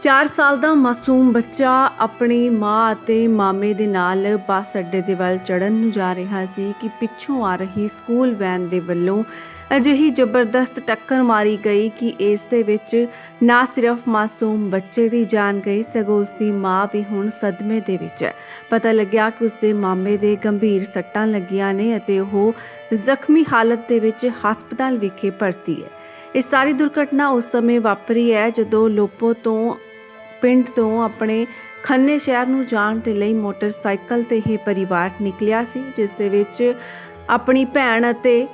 4 ਸਾਲ ਦਾ ਮਾਸੂਮ ਬੱਚਾ ਆਪਣੀ ਮਾਂ ਅਤੇ ਮਾਮੇ ਦੇ ਨਾਲ ਬੱਸ ਅੱਡੇ ਦੇ ਵੱਲ ਚੜਨ ਨੂੰ ਜਾ ਰਿਹਾ ਸੀ ਕਿ ਪਿੱਛੋਂ ਆ ਰਹੀ ਸਕੂਲ ਵੈਨ ਦੇ ਵੱਲੋਂ ਅਜਿਹੀ ਜ਼ਬਰਦਸਤ ਟੱਕਰ ਮਾਰੀ ਗਈ ਕਿ ਇਸ ਦੇ ਵਿੱਚ ਨਾ ਸਿਰਫ ਮਾਸੂਮ ਬੱਚੇ ਦੀ ਜਾਨ ਗਈ, ਸਗੋਂ ਉਸ ਦੀ ਮਾਂ ਵੀ ਹੁਣ ਸਦਮੇ ਦੇ ਵਿੱਚ ਹੈ। ਪਤਾ ਲੱਗਿਆ ਕਿ ਉਸ ਦੇ ਮਾਮੇ ਦੇ ਗੰਭੀਰ ਸੱਟਾਂ ਲੱਗੀਆਂ ਨੇ ਅਤੇ ਉਹ ਜ਼ਖਮੀ ਹਾਲਤ ਦੇ ਵਿੱਚ ਹਸਪਤਾਲ ਵਿਖੇ ਭਰਤੀ ਹੈ। ਇਹ ਸਾਰੀ ਦੁਰਘਟਨਾ ਉਸ ਸਮੇਂ ਵਾਪਰੀ ਹੈ ਜਦੋਂ ਲੋਪੋ ਤੋਂ ਪਿੰਡ ਤੋਂ ਆਪਣੇ ਖੰਨੇ ਸ਼ਹਿਰ ਨੂੰ ਜਾਣ ਦੇ ਲਈ ਮੋਟਰਸਾਈਕਲ ਤੇ ਹੀ ਪਰਿਵਾਰ ਨਿਕਲਿਆ ਸੀ, ਜਿਸ ਦੇ ਵਿੱਚ ਆਪਣੀ ਭੈਣ ਅਤੇ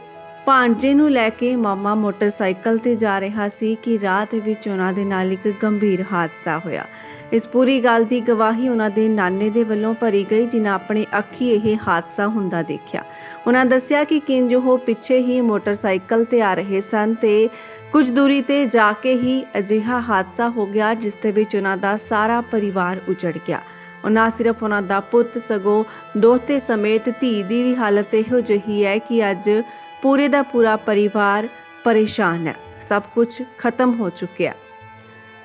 ਭਾਂਜੇ ਨੂੰ ਲੈ ਕੇ ਮਾਮਾ ਮੋਟਰਸਾਈਕਲ ਤੇ ਜਾ ਰਿਹਾ ਸੀ ਕਿ ਰਾਹ ਦੇ ਵਿੱਚ ਉਹਨਾਂ ਦੇ ਨਾਲ ਇੱਕ ਗੰਭੀਰ ਹਾਦਸਾ ਹੋਇਆ। ਇਸ ਪੂਰੀ ਗੱਲ ਦੀ ਗਵਾਹੀ ਉਹਨਾਂ ਦੇ ਨਾਨੇ ਦੇ ਵੱਲੋਂ ਭਰੀ ਗਈ, ਜਿਨ੍ਹਾਂ ਆਪਣੀ ਅੱਖੀ ਇਹ ਹਾਦਸਾ ਹੁੰਦਾ ਦੇਖਿਆ। ਉਹਨਾਂ ਦੱਸਿਆ ਕਿ ਕਿੰਜ ਉਹ ਪਿੱਛੇ ਹੀ ਮੋਟਰਸਾਈਕਲ ਤੇ ਆ ਰਹੇ ਸਨ ਤੇ ਕੁਝ ਦੂਰੀ ਤੇ ਜਾ ਕੇ ਹੀ ਅਜਿਹਾ ਹਾਦਸਾ ਹੋ ਗਿਆ, ਜਿਸ ਦੇ ਵਿੱਚ ਉਹਨਾਂ ਦਾ ਸਾਰਾ ਪਰਿਵਾਰ ਉਜੜ ਗਿਆ। ਉਹ ਨਾ ਸਿਰਫ ਉਹਨਾਂ ਦਾ ਪੁੱਤ, ਸਗੋਂ ਦੋਹਤੇ ਸਮੇਤ ਧੀ ਦੀ ਵੀ ਹਾਲਤ ਇਹੋ ਜਿਹੀ ਹੈ ਕਿ ਅੱਜ ਪੂਰੇ ਦਾ ਪੂਰਾ ਪਰਿਵਾਰ ਪਰੇਸ਼ਾਨ ਹੈ। ਸਭ ਕੁਝ ਖਤਮ ਹੋ ਚੁੱਕਿਆ।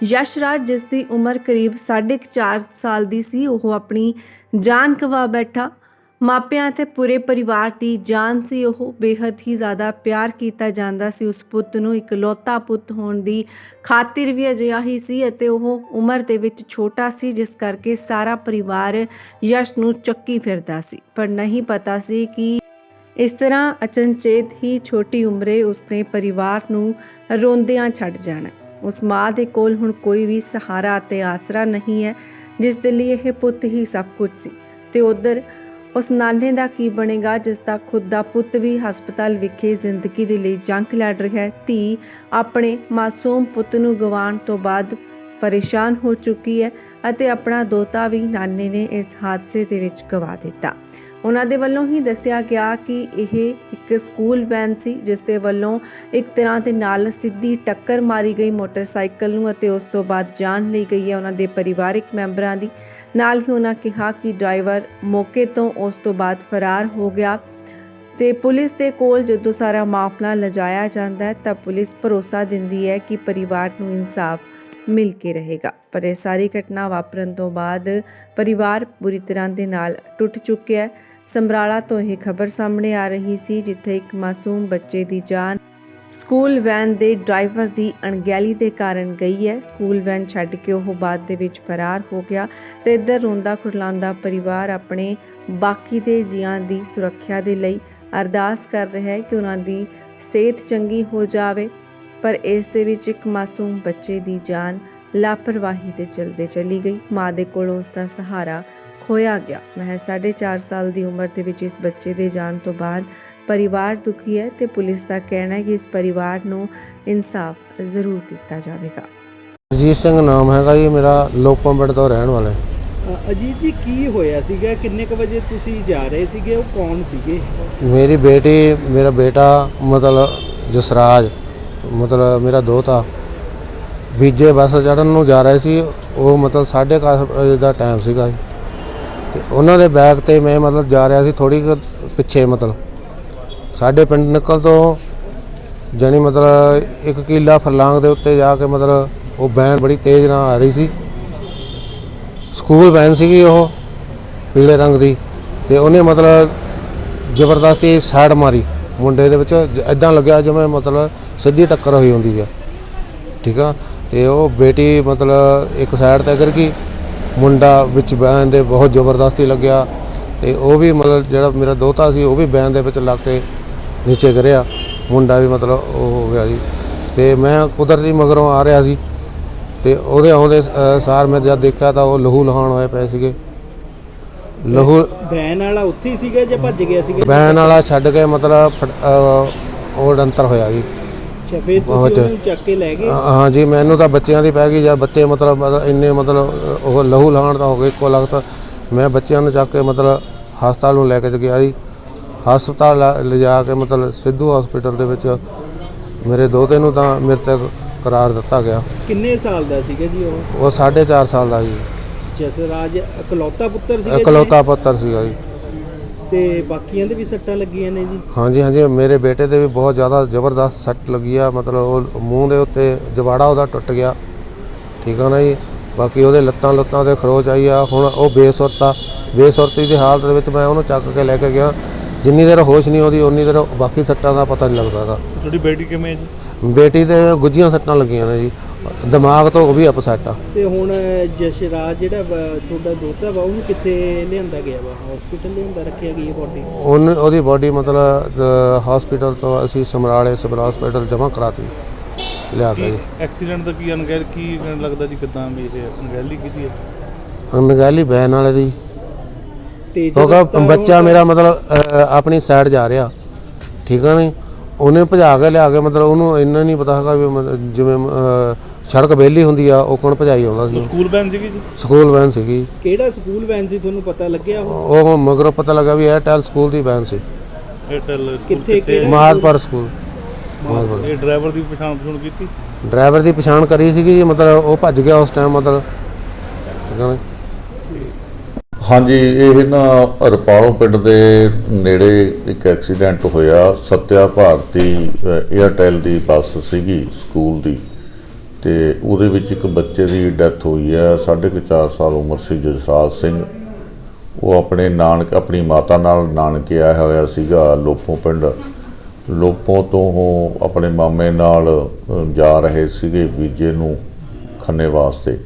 ਯਸ਼ਰਾਜ, ਜਿਸ ਦੀ ਉਮਰ ਕਰੀਬ 4.5 ਸਾਲ ਦੀ ਸੀ, ਉਹ ਆਪਣੀ ਜਾਨ ਗਵਾ ਬੈਠਾ। ਮਾਪਿਆਂ ਅਤੇ ਪੂਰੇ ਪਰਿਵਾਰ ਦੀ ਜਾਨ ਸੀ, ਉਹ ਬੇਹੱਦ ਹੀ ਜ਼ਿਆਦਾ ਪਿਆਰ ਕੀਤਾ ਜਾਂਦਾ ਸੀ। ਉਸ ਪੁੱਤ ਨੂੰ ਇਕਲੌਤਾ ਪੁੱਤ ਹੋਣ ਦੀ ਖਾਤਰ ਵੀ ਅਜਿਹਾ ਹੀ ਸੀ ਅਤੇ ਉਹ ਉਮਰ ਦੇ ਵਿੱਚ ਛੋਟਾ ਸੀ, ਜਿਸ ਕਰਕੇ ਸਾਰਾ ਪਰਿਵਾਰ ਯਸ਼ ਨੂੰ ਚੱਕੀ ਫਿਰਦਾ ਸੀ। ਪਰ ਨਹੀਂ ਪਤਾ ਸੀ ਕਿ ਇਸ ਤਰ੍ਹਾਂ ਅਚਨਚੇਤ ਹੀ ਛੋਟੀ ਉਮਰੇ ਉਸਨੇ ਪਰਿਵਾਰ ਨੂੰ ਰੋਂਦਿਆਂ ਛੱਡ ਜਾਣਾ। ਉਸ ਮਾਂ ਦੇ ਕੋਲ ਹੁਣ ਕੋਈ ਵੀ ਸਹਾਰਾ ਅਤੇ ਆਸਰਾ ਨਹੀਂ ਹੈ, ਜਿਸ ਦੇ ਲਈ ਇਹ ਪੁੱਤ ਹੀ ਸਭ ਕੁਝ ਸੀ। ਤੇ ਉਧਰ ਉਸ ਨਾਨੇ ਦਾ ਕੀ ਬਣੇਗਾ, ਜਿਸ ਦਾ ਖੁਦ ਦਾ ਪੁੱਤ ਵੀ ਹਸਪਤਾਲ ਵਿਖੇ ਜ਼ਿੰਦਗੀ ਦੇ ਲਈ ਜੰਗ ਲੜ ਰਿਹਾ ਹੈ। ਧੀ ਆਪਣੇ ਮਾਸੂਮ ਪੁੱਤ ਨੂੰ ਗਵਾਉਣ ਤੋਂ ਬਾਅਦ ਪਰੇਸ਼ਾਨ ਹੋ ਚੁੱਕੀ ਹੈ ਅਤੇ ਆਪਣਾ ਦੋਤਾ ਵੀ ਨਾਨੇ ਨੇ ਇਸ ਹਾਦਸੇ ਦੇ ਵਿੱਚ ਗਵਾ ਦਿੱਤਾ। ਉਹਨਾਂ ਦੇ ਵੱਲੋਂ ਹੀ ਦੱਸਿਆ ਗਿਆ ਕਿ ਇਹ ਇੱਕ ਸਕੂਲ ਵੈਨ ਸੀ, ਜਿਸ ਦੇ ਵੱਲੋਂ ਇੱਕ ਤਰ੍ਹਾਂ ਦੇ ਨਾਲ ਸਿੱਧੀ ਟੱਕਰ ਮਾਰੀ ਗਈ ਮੋਟਰਸਾਈਕਲ ਨੂੰ ਅਤੇ ਉਸ ਤੋਂ ਬਾਅਦ ਜਾਨ ਲਈ ਗਈ ਹੈ ਉਹਨਾਂ ਦੇ ਪਰਿਵਾਰਕ ਮੈਂਬਰਾਂ ਦੀ। ਨਾਲ ਹੀ ਉਹਨਾਂ ਕਿਹਾ ਕਿ ਡਰਾਈਵਰ ਮੌਕੇ ਤੋਂ ਉਸ ਤੋਂ ਬਾਅਦ ਫਰਾਰ ਹੋ ਗਿਆ ਤੇ ਪੁਲਿਸ ਦੇ ਕੋਲ ਜਦੋਂ ਸਾਰਾ ਮਾਮਲਾ ਲਜਾਇਆ ਜਾਂਦਾ ਹੈ, ਤਾਂ ਪੁਲਿਸ ਭਰੋਸਾ ਦਿੰਦੀ ਹੈ ਕਿ ਪਰਿਵਾਰ ਨੂੰ ਇਨਸਾਫ ਮਿਲ ਕੇ ਰਹੇਗਾ। ਪਰ ਇਹ ਸਾਰੀ ਘਟਨਾ ਵਾਪਰਨ ਤੋਂ ਬਾਅਦ ਪਰਿਵਾਰ ਬੁਰੀ ਤਰ੍ਹਾਂ ਦੇ ਨਾਲ ਟੁੱਟ ਚੁੱਕਿਆ ਹੈ। ਸਮਰਾਲਾ ਤੋਂ ਇਹ ਖਬਰ ਸਾਹਮਣੇ ਆ ਰਹੀ ਸੀ, ਜਿੱਥੇ ਇੱਕ ਮਾਸੂਮ ਬੱਚੇ ਦੀ ਜਾਨ ਸਕੂਲ ਵੈਨ ਦੇ ਡਰਾਈਵਰ ਦੀ ਅਣਗਹਿਲੀ ਦੇ ਕਾਰਨ ਗਈ ਹੈ। ਸਕੂਲ ਵੈਨ ਛੱਡ ਕੇ ਉਹ ਬਾਅਦ ਦੇ ਵਿੱਚ ਫਰਾਰ ਹੋ ਗਿਆ ਤੇ ਇੱਧਰ ਰੋਂਦਾ ਕੁਰਲਾਉਂਦਾ ਪਰਿਵਾਰ ਆਪਣੇ ਬਾਕੀ ਦੇ ਜੀਆਂ ਦੀ ਸੁਰੱਖਿਆ ਦੇ ਲਈ ਅਰਦਾਸ ਕਰ ਰਿਹਾ ਹੈ ਕਿ ਉਹਨਾਂ ਦੀ ਸਿਹਤ ਚੰਗੀ ਹੋ ਜਾਵੇ, ਪਰ ਇਸ ਦੇ ਵਿੱਚ ਇੱਕ ਮਾਸੂਮ ਬੱਚੇ ਦੀ ਜਾਨ ਲਾਪਰਵਾਹੀ ਦੇ ਚਲਦੇ ਚਲੀ ਗਈ। ਮਾਂ ਦੇ ਕੋਲੋਂ ਉਸ ਦਾ ਸਹਾਰਾ ਖੋਇਆ ਗਿਆ। ਮੈਂ 4.5 ਸਾਲ ਦੀ ਉਮਰ ਦੇ ਵਿੱਚ ਇਸ ਬੱਚੇ ਦੇ ਜਾਣ ਤੋਂ ਬਾਅਦ ਪਰਿਵਾਰ ਦੁਖੀ ਹੈ ਤੇ ਪੁਲਿਸ ਦਾ ਕਹਿਣਾ ਹੈ ਕਿ ਇਸ ਪਰਿਵਾਰ ਨੂੰ ਇਨਸਾਫ ਜ਼ਰੂਰ ਦਿੱਤਾ ਜਾਵੇਗਾ। ਅਜੀਤ ਸਿੰਘ ਨਾਮ ਹੈਗਾ ਜੀ ਮੇਰਾ ਲੋਕਾਂ ਪਿੰਡ ਤੋਂ ਰਹਿਣ ਵਾਲਾ ਹੈ। ਅਜੀਤ ਜੀ ਕੀ ਹੋਇਆ ਸੀਗਾ? ਕਿੰਨੇ ਕੁ ਵਜੇ ਤੁਸੀਂ ਜਾ ਰਹੇ ਸੀਗੇ? ਉਹ ਕੌਣ ਸੀਗੇ? ਮੇਰੀ ਬੇਟੀ ਮੇਰਾ ਬੇਟਾ ਮਤਲਬ ਜਸਰਾਜ ਮਤਲਬ ਮੇਰਾ ਦੋਤਾ ਬੀਜੇ ਬੱਸ ਚੜਨ ਨੂੰ ਜਾ ਰਹੇ ਸੀ। ਉਹ ਮਤਲਬ 7:30 ਵਜੇ ਦਾ ਟਾਈਮ ਸੀਗਾ ਜੀ। ਤੇ ਉਹਨਾਂ ਦੇ ਬੈਗ ਤੇ ਮੈਂ ਮਤਲਬ ਜਾ ਰਿਹਾ ਸੀ ਥੋੜੀ ਪਿੱਛੇ ਮਤਲਬ। ਸਾਡੇ ਪਿੰਡ ਨਿਕਲ ਤੋਂ ਜਾਣੀ ਮਤਲਬ ਇੱਕ ਕਿਲਾ ਫਰਲਾਂਗ ਦੇ ਉੱਤੇ ਜਾ ਕੇ ਮਤਲਬ ਉਹ ਵੈਨ ਬੜੀ ਤੇਜ਼ ਨਾਲ ਆ ਰਹੀ ਸੀ। ਸਕੂਲ ਵੈਨ ਸੀਗੀ ਉਹ ਪੀਲੇ ਰੰਗ ਦੀ ਤੇ ਉਹਨੇ ਮਤਲਬ ਜ਼ਬਰਦਸਤੀ ਸਾਈਡ ਮਾਰੀ ਮੁੰਡੇ ਦੇ ਵਿੱਚ। ਇਦਾਂ ਲੱਗਿਆ ਜਿਵੇਂ ਮਤਲਬ ਸਿੱਧੀ ਟੱਕਰ ਹੋਈ ਹੁੰਦੀ ਆ। ਠੀਕ ਆ? ਤੇ ਉਹ ਬੇਟੀ ਮਤਲਬ ਇੱਕ ਸਾਈਡ ਤੇ ਗਿਰ ਗਈ। ਮੁੰਡਾ ਵਿੱਚ ਬੈਨ ਦੇ ਬਹੁਤ ਜ਼ਬਰਦਸਤੀ ਲੱਗਿਆ ਤੇ ਉਹ ਵੀ ਮਤਲਬ ਜਿਹੜਾ ਮੇਰਾ ਦੋਤਾ ਸੀ ਉਹ ਵੀ ਬੈਨ ਦੇ ਵਿੱਚ ਲੱਗ ਕੇ ਨੀਚੇ ਗਿਰਿਆ। ਮੁੰਡਾ ਵੀ ਮਤਲਬ ਉਹ ਹੋ ਗਿਆ ਜੀ। ਤੇ ਮੈਂ ਕੁਦਰਤੀ ਮਗਰੋਂ ਆ ਰਿਹਾ ਸੀ ਤੇ ਉਹਦੇ ਆਉਂਦੇ ਸਾਰ ਮੈਂ ਜਦ ਦੇਖਿਆ ਤਾਂ ਉਹ ਲਹੂ ਲਹਾਣ ਹੋਏ ਪਏ ਸੀਗੇ। ਲਹੂ ਵੈਨ ਵਾਲਾ ਉੱਥੇ ਹੀ ਸੀਗਾ ਜਾਂ ਭੱਜ ਗਿਆ ਸੀਗਾ? ਬੈਨ ਵਾਲਾ ਛੱਡ ਕੇ ਮਤਲਬ ਉਹ ਡੰਤਰ ਹੋਇਆ ਜੀ। ਅੱਛਾ ਫਿਰ ਬਹੁਤ। ਤੁਸੀਂ ਉਹਨੂੰ ਚੱਕ ਕੇ ਲੈ ਗਏ? ਹਾਂ ਜੀ ਮੈਨੂੰ ਤਾਂ ਬੱਚਿਆਂ ਦੀ ਪੈ ਗਈ ਜਾਂ ਬੱਚੇ ਮਤਲਬ ਮਤਲਬ ਇੰਨੇ ਮਤਲਬ ਉਹ ਲਹੂ ਲਹਾਣ ਦਾ ਹੋ ਗਏ ਇੱਕੋ ਲਗਤ। ਮੈਂ ਬੱਚਿਆਂ ਨੂੰ ਚੱਕ ਕੇ ਮਤਲਬ ਹਸਪਤਾਲ ਨੂੰ ਲੈ ਕੇ ਗਿਆ ਜੀ। ਹਸਪਤਾਲ ਲਾ- ਲਿਜਾ ਕੇ ਮਤਲਬ ਸਿੱਧੂ ਹਸਪੀਟਲ ਦੇ ਵਿੱਚ ਮੇਰੇ ਦੋਤੇ ਨੂੰ ਤਾਂ ਮ੍ਰਿਤਕ ਕਰਾਰ ਦਿੱਤਾ ਗਿਆ। ਕਿੰਨੇ ਸਾਲ ਦਾ ਸੀਗਾ ਜੀ ਉਹ? ਉਹ 4.5 ਸਾਲ ਦਾ ਜੀ। ਜਸਰਾਜ ਇਕਲੌਤਾ ਪੁੱਤਰ ਸੀਗਾ ਜੀ? ਇਕਲੌਤਾ ਪੁੱਤਰ ਸੀਗਾ ਜੀ। ਤੇ ਬਾਕੀਆਂ ਦੇ ਵੀ ਸੱਟਾਂ ਲੱਗੀਆਂ ਨੇ ਜੀ? ਹਾਂਜੀ ਹਾਂਜੀ ਮੇਰੇ ਬੇਟੇ ਦੇ ਵੀ ਬਹੁਤ ਜ਼ਿਆਦਾ ਜ਼ਬਰਦਸਤ ਸੱਟ ਲੱਗੀ ਆ ਮਤਲਬ ਉਹ ਮੂੰਹ ਦੇ ਉੱਤੇ ਜਵਾੜਾ ਉਹਦਾ ਟੁੱਟ ਗਿਆ। ਠੀਕ ਆ ਨਾ ਜੀ? ਬਾਕੀ ਉਹਦੇ ਲੱਤਾਂ ਲੁੱਤਾਂ ਤੇ ਖਰੋਚ ਆਈ ਆ ਹੁਣ ਉਹ ਬੇਸੁਰਤਾ ਬੇਸੁਰਤੀ ਦੀ ਹਾਲਤ ਦੇ ਵਿੱਚ ਮੈਂ ਉਹਨੂੰ ਚੱਕ ਕੇ ਲੈ ਕੇ ਗਿਆ। ਜਿੰਨੀ ਦੇਰ ਹੋਸ਼ ਨਹੀਂ ਆਉਂਦੀ ਉਨੀ ਦੇਰ ਬਾਕੀ ਸੱਟਾਂ ਦਾ ਪਤਾ ਨਹੀਂ ਲੱਗਦਾ ਤੁਹਾਡੀ ਬੇਟੀ ਕਿਵੇਂ ਹੈ ਜੀ? ਬੇਟੀ ਤੇ ਗੁੱਜੀਆਂ ਸੱਟਾਂ ਲੱਗੀਆਂ ਨੇ ਜੀ। ਦਿਮਾਗ ਤੋਂ ਵੀ ਅਪਸੈਟ ਆ। ਤੇ ਹੁਣ ਜਸ਼ਰਾਜ ਜਿਹੜਾ ਵਾ, ਤੁਹਾਡਾ ਦੋਤਾ ਵਾ ਉਹਨੂੰ ਕਿੱਥੇ ਲਿਆਂਦਾ ਗਿਆ ਵਾ? ਹਸਪੀਟਲ ਲਿਆਂਦਾ ਰੱਖਿਆ ਗਈ ਬੋਡੀ ਉਹਨ ਉਹਦੀ ਬਾਡੀ ਮਤਲਬ ਹਸਪੀਟਲ ਤੋਂ ਅਸੀਂ ਸਮਰਾਲੇ ਸਿਵਲ ਹਸਪੀਟਲ ਜਮ੍ਹਾਂ ਕਰਾਤੀ ਲਿਆ ਕੇ। ਜੀ ਐਕਸੀਡੈਂਟ ਦਾ ਕੀ ਅਣਗਹਿਲ ਕੀ ਲੱਗਦਾ ਜੀ ਕਿਦਾਂ ਵੀ ਇਹ ਅਣਗਹਿਲੀ ਕੀਤੀ ਹੈ? ਅਨਗਾਲੀ ਬੈਨ ਵਾਲੇ ਦੀ। ਤੇ ਕਿਉਂਕਿ ਬੱਚਾ ਮੇਰਾ ਮਤਲਬ ਅਹ, ਆਪਣੀ ਸਾਈਡ ਜਾ ਰਿਹਾ। ਠੀਕ ਆ ਨਹੀਂ ਉਹਨੇ ਭਜਾ ਕੇ ਲਿਆ ਕੇ ਮਤਲਬ ਉਹਨੂੰ ਇੰਨਾ ਨਹੀਂ ਪਤਾ ਹੈਗਾ ਵੀ ਮਤਲਬ ਜਿਵੇਂ ਅਹ, ਸੜਕ ਵਿਹਲੀ ਹੁੰਦੀ ਆ ਉਹ ਕੋਣ ਭਜਾਈ ਆਉਂਦਾ ਸੀ? ਸਕੂਲ ਬੈਨ ਸੀਗੀ ਜੀ? ਸਕੂਲ ਵੈਨ ਸੀਗੀ। ਕਿਹੜਾ ਸਕੂਲ ਵੈਨ ਸੀ ਤੁਹਾਨੂੰ ਪਤਾ ਲੱਗਿਆ ਉਹ ਉਹ ਮਗਰੋਂ ਪਤਾ ਲੱਗਾ ਵੀ ਏਅਰਟੈਲ ਸਕੂਲ ਦੀ ਵੈਨ ਸੀ। ਏਅਰਟੈਲ ਕਿੱਥੇ-? ਮਹਾਦਪੁਰ ਸਕੂਲ। ਇਹ ਡਰਾਈਵਰ ਦੀ ਪਛਾਣ ਪਛਾਣ ਕੀਤੀ? ਡਰਾਈਵਰ ਦੀ ਪਛਾਣ ਕਰੀ ਸੀਗੀ ਜੀ, ਮਤਲਬ ਉਹ ਭੱਜ ਗਿਆ ਉਸ ਟਾਈਮ ਮਤਲਬ। ਹਾਂਜੀ ਇਹ ਨਾ ਰਪਾਲੋਂ ਪਿੰਡ ਦੇ ਨੇੜੇ ਇੱਕ ਐਕਸੀਡੈਂਟ ਹੋਇਆ। ਸਤਿਆ ਭਾਰਤੀ ਅ, ਏਅਰਟੈਲ ਦੀ ਬੱਸ ਸੀਗੀ ਸਕੂਲ ਦੀ। ਤੇ ਉਹਦੇ ਵਿੱਚ ਇੱਕ ਬੱਚੇ ਦੀ ਡੈਥ ਹੋਈ ਹੈ, ਸਾਢੇ ਕੁ ਚਾਰ ਸਾਲ ਉਮਰ ਸੀ ਜਸਰਾਜ ਸਿੰਘ। ਉਹ ਆਪਣੇ ਨਾਨਕ, ਆਪਣੀ ਮਾਤਾ ਨਾਲ ਨਾਨਕੇ ਆਇਆ ਹੋਇਆ ਸੀਗਾ ਲੋਪੋ ਪਿੰਡ। ਲੋਪੋ ਤੋਂ ਉਹ ਆਪਣੇ ਮਾਮੇ ਨਾਲ ਜਾ ਰਹੇ ਸੀਗੇ ਵੀਜੇ ਨੂੰ ਖੰਨੇ ਵਾਸਤੇ।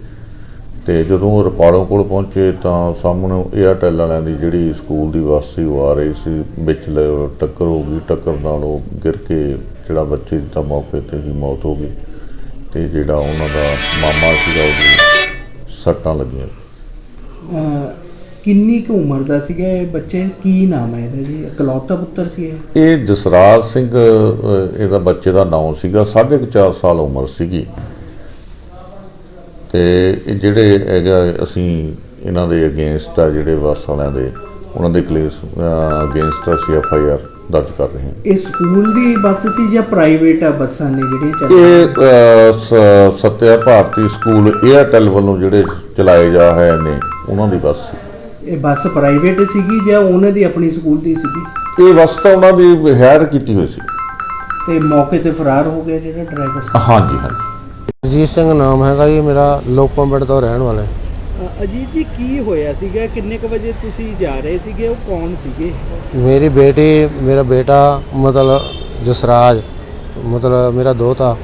ਤੇ ਜਦੋਂ ਉਹ ਰਪਾੜੋਂ ਕੋਲ ਪਹੁੰਚੇ ਤਾਂ ਸਾਹਮਣੇ ਏਅਰਟੈਲ ਵਾਲਿਆਂ ਦੀ ਜਿਹੜੀ ਸਕੂਲ ਦੀ ਬੱਸ ਸੀ ਉਹ ਆ ਰਹੀ ਸੀ, ਵਿੱਚ ਟੱਕਰ ਹੋ ਗਈ, ਟੱਕਰ ਨਾਲ ਉਹ ਗਿਰ ਕੇ ਜਿਹੜਾ ਬੱਚੇ ਦੀ ਤਾਂ ਮੌਕੇ ਤੇ ਹੀ ਮੌਤ ਹੋ ਗਈ। ਤੇ ਜਿਹੜਾ ਉਹਨਾਂ ਦਾ ਮਾਮਾ ਸੀਗਾ ਉਹਦੀ ਸੱਟਾਂ ਲੱਗੀਆਂ। ਕਿੰਨੀ ਕੁ ਉਮਰ ਦਾ ਸੀਗਾ ਇਹ ਬੱਚੇ? ਕੀ ਨਾਮ ਹੈ ਇਹਦਾ ਜੀ? ਇਕਲੌਤਾ ਪੁੱਤਰ ਸੀ ਇਹ? ਇਹ ਜਸਰਾਜ ਸਿੰਘ ਇਹਦਾ ਬੱਚੇ ਦਾ ਨਾਮ ਸੀਗਾ ਸਾਢੇ ਕੁ ਚਾਰ ਸਾਲ ਉਮਰ ਸੀਗੀ। ਤੇ ਇਹ ਜਿਹੜੇ ਹੈਗਾ ਅਸੀਂ ਇਹਨਾਂ ਦੇ ਅਗੇਂਸਟ ਆ ਜਿਹੜੇ ਬੱਸ ਵਾਲਿਆਂ ਦੇ ਉਹਨਾਂ ਦੇ ਕੇਸ ਅਗੇਂਸਟ ਅਸੀਂ ਐਫ ਆਈ ਆਰ। ਦਰਜ ਕਰ ਰਹੇ ਹਾਂ। ਇਹ ਸਕੂਲ ਦੀ ਬੱਸ ਸੀ ਜਾਂ ਪ੍ਰਾਈਵੇਟ ਆ ਬੱਸਾਂ ਨੇ ਜਿਹੜੀਆਂ ਚੱਲ ਇਹ ਸੱਤਿਆ ਭਾਰਤੀ ਸਕੂਲ ਏਅਰਟੈਲ ਵੱਲੋਂ ਜਿਹੜੇ ਚਲਾਏ ਜਾ ਰਹੇ ਨੇ ਉਹਨਾਂ ਦੀ ਬੱਸ ਸੀ। ਇਹ ਬੱਸ ਪ੍ਰਾਈਵੇਟ ਸੀਗੀ ਜਾਂ ਉਹਨਾਂ ਦੀ ਆਪਣੀ ਸਕੂਲ ਦੀ ਸੀਗੀ? ਇਹ ਬੱਸ ਤਾਂ ਉਹਨਾਂ ਦੀ ਹਾਇਰ ਕੀਤੀ ਹੋਈ ਸੀ। ਤੇ ਮੌਕੇ ਤੇ ਫਰਾਰ ਹੋ ਗਿਆ ਜਿਹੜਾ ਡਰਾਈਵਰ ਸੀ? ਹਾਂਜੀ ਹਾਂਜੀ। ਅਜੀਤ ਸਿੰਘ ਨਾਮ ਹੈਗਾ ਜੀ ਮੇਰਾ ਲੋਕਾਂ ਪਿੰਡ ਤੋਂ ਰਹਿਣ ਵਾਲਾ ਅਜੀਤ ਜੀ, ਕੀ ਹੋਇਆ ਸੀਗਾ? ਕਿੰਨੇ ਕ ਵਜੇ ਤੁਸੀਂ ਜਾ ਰਹੇ ਸੀਗੇ? ਉਹ ਕੌਣ ਸੀਗੇ? ਮੇਰੀ ਬੇਟੀ, ਮੇਰਾ ਬੇਟਾ, ਮਤਲਬ ਜਸਰਾਜ, ਮਤਲਬ ਮੇਰਾ ਦੋਤਾ,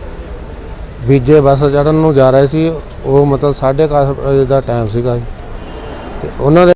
ਬੀਜੇ ਬੱਸ ਚੜਨ ਨੂੰ ਜਾ ਰਹੇ ਸੀ। ਉਹ ਮਤਲਬ 10:30 ਵਜੇ ਦਾ ਟਾਈਮ ਸੀਗਾ ਤੇ ਉਹਨਾਂ ਦੇ